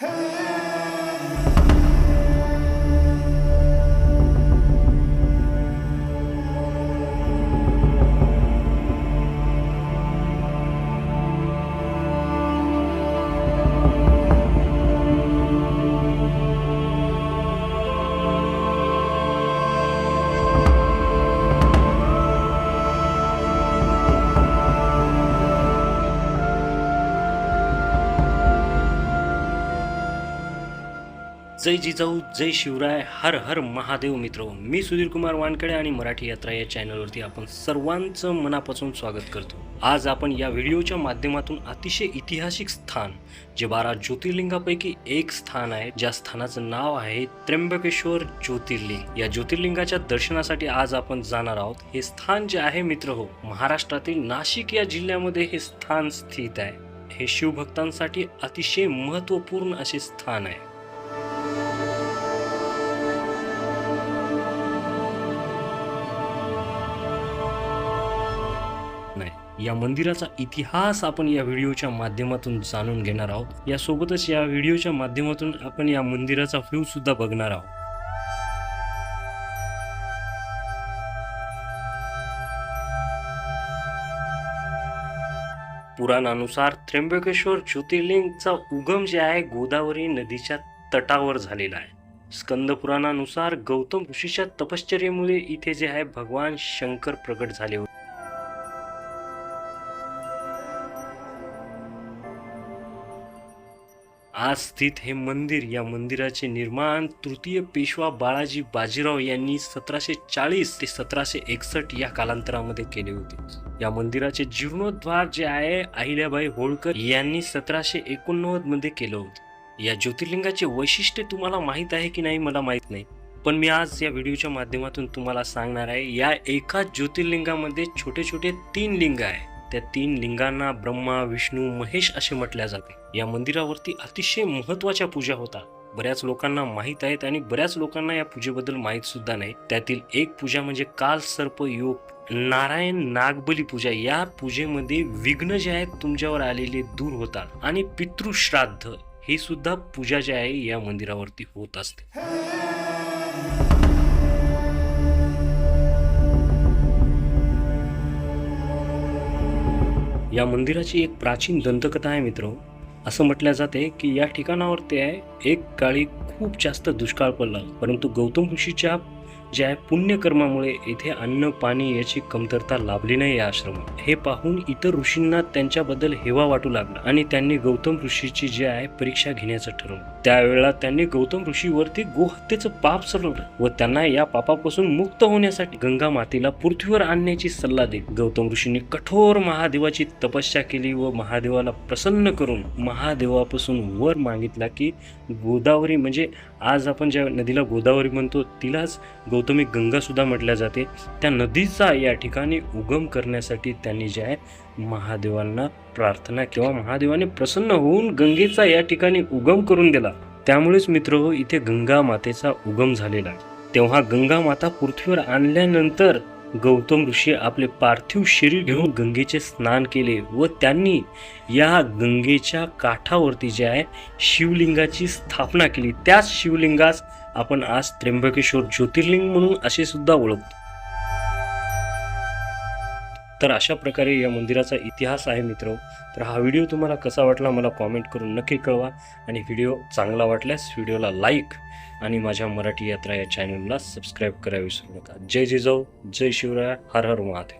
Hey! जय जिजाऊ जय शिवराय हर हर महादेव मित्र. मी सुधीर कुमार वानकडे आणि मराठी यात्रा या चॅनलवरती आपण सर्वांचं मनापासून स्वागत करतो. आज आपण या व्हिडिओच्या माध्यमातून अतिशय ऐतिहासिक स्थान जे बारा ज्योतिर्लिंगापैकी एक स्थान आहे ज्या स्थानाचं नाव आहे त्र्यंबकेश्वर ज्योतिर्लिंग. या ज्योतिर्लिंगाच्या दर्शनासाठी आज आपण जाणार आहोत. हे स्थान जे आहे मित्र हो महाराष्ट्रातील नाशिक या जिल्ह्यामध्ये हे स्थान स्थित आहे. हे शिवभक्तांसाठी अतिशय महत्त्वपूर्ण असे स्थान आहे. या मंदिराचा इतिहास आपण या व्हिडिओच्या माध्यमातून जाणून घेणार आहोत. यासोबतच या व्हिडिओच्या माध्यमातून आपण या मंदिराचा व्ह्यू सुद्धा बघणार आहोत. पुराणानुसार त्र्यंबकेश्वर ज्योतिर्लिंगचा उगम जे आहे गोदावरी नदीच्या तटावर झालेला आहे. स्कंद पुराणानुसार गौतम ऋषीच्या तपश्चर्येमुळे इथे जे आहे भगवान शंकर प्रकट झाले होते. आज स्थित हे मंदिर या मंदिराचे निर्माण तृतीय पेशवा बाळाजी बाजीराव यांनी सतराशे चाळीस ते सतराशे एकसष्ट या कालांतरामध्ये केले होते. या मंदिराचे जीर्णोद्धार जे आहे अहिल्याबाई होळकर यांनी सतराशे एकोणनव्वदमध्ये केलं होतं. या ज्योतिर्लिंगाचे वैशिष्ट्य तुम्हाला माहीत आहे की नाही मला माहीत नाही. पण मी आज या व्हिडिओच्या माध्यमातून तुम्हाला सांगणार आहे या एका ज्योतिर्लिंगामध्ये छोटे छोटे तीन लिंग आहे त्या तीन लिंगांना ब्रह्मा विष्णू महेश असे म्हटल्या जाते. या मंदिरावरती अतिशय महत्त्वाच्या पूजा होतात. बऱ्याच लोकांना माहीत आहेत आणि बऱ्याच लोकांना या पूजेबद्दल माहीत सुद्धा नाही. त्यातील एक पूजा म्हणजे काल सर्प योग नारायण नागबली पूजा. या पूजेमध्ये विघ्न जे आहेत तुमच्यावर आलेले दूर होतात आणि पितृश्राद्ध हे सुद्धा पूजा जी आहे या मंदिरावरती होत असते. या मंदिराची एक प्राचीन दंतकथा आहे मित्र. असं म्हटलं जाते की या ठिकाणावरती आहे एक काळी खूप जास्त दुष्काळ पडला परंतु गौतम ऋषीच्या ज्या आहे पुण्यकर्मामुळे येथे अन्न पाणी याची कमतरता लाभली नाही या आश्रमात. हे पाहून इतर ऋषींना त्यांच्याबद्दल हेवा वाटू लागला आणि त्यांनी गौतम ऋषीची जे आहे परीक्षा घेण्याचं ठरवलं. त्यावेळेला त्यांनी गौतम ऋषीवरती गोहत्येचं पाप सरवलं व त्यांना या पापापासून मुक्त होण्यासाठी गंगा मातेला पृथ्वीवर आणण्याची सल्ला दिली. गौतम ऋषीने कठोर महादेवाची तपस्या केली व महादेवाला प्रसन्न करून महादेवापासून वर मागितला की गोदावरी म्हणजे आज आपण ज्या नदीला गोदावरी म्हणतो तिलाच गौतमी गंगा सुद्धा म्हटल्या जाते. त्या नदीचा या ठिकाणी उगम करण्यासाठी त्यांनी जे आहे महादेवांना प्रार्थना किंवा महादेवाने प्रसन्न होऊन गंगेचा या ठिकाणी उगम करून दिला. त्यामुळेच मित्र हो इथे गंगा मातेचा उगम झालेला तेव्हा गंगा माता पृथ्वीवर आणल्यानंतर गौतम ऋषी आपले पार्थिव शरीर घेऊन गंगेचे स्नान केले व त्यांनी या गंगेच्या काठावरती जे आहे शिवलिंगाची स्थापना केली. त्याच शिवलिंगास आपण आज त्र्यंबकेश्वर ज्योतिर्लिंग म्हणून असे सुद्धा ओळखतो. तर अशा प्रकारे या मंदिराचा इतिहास आहे मित्र. तर हा व्हिडिओ तुम्हाला कसा वाटला मला कॉमेंट करून नक्की कळवा. आणि व्हिडिओ चांगला वाटल्यास व्हिडिओला लाईक आणि माझ्या मराठी यात्रा या चॅनलला सबस्क्राईब करायला विसरू नका. जय जिजाऊ जय शिवराय हर हर महादेव.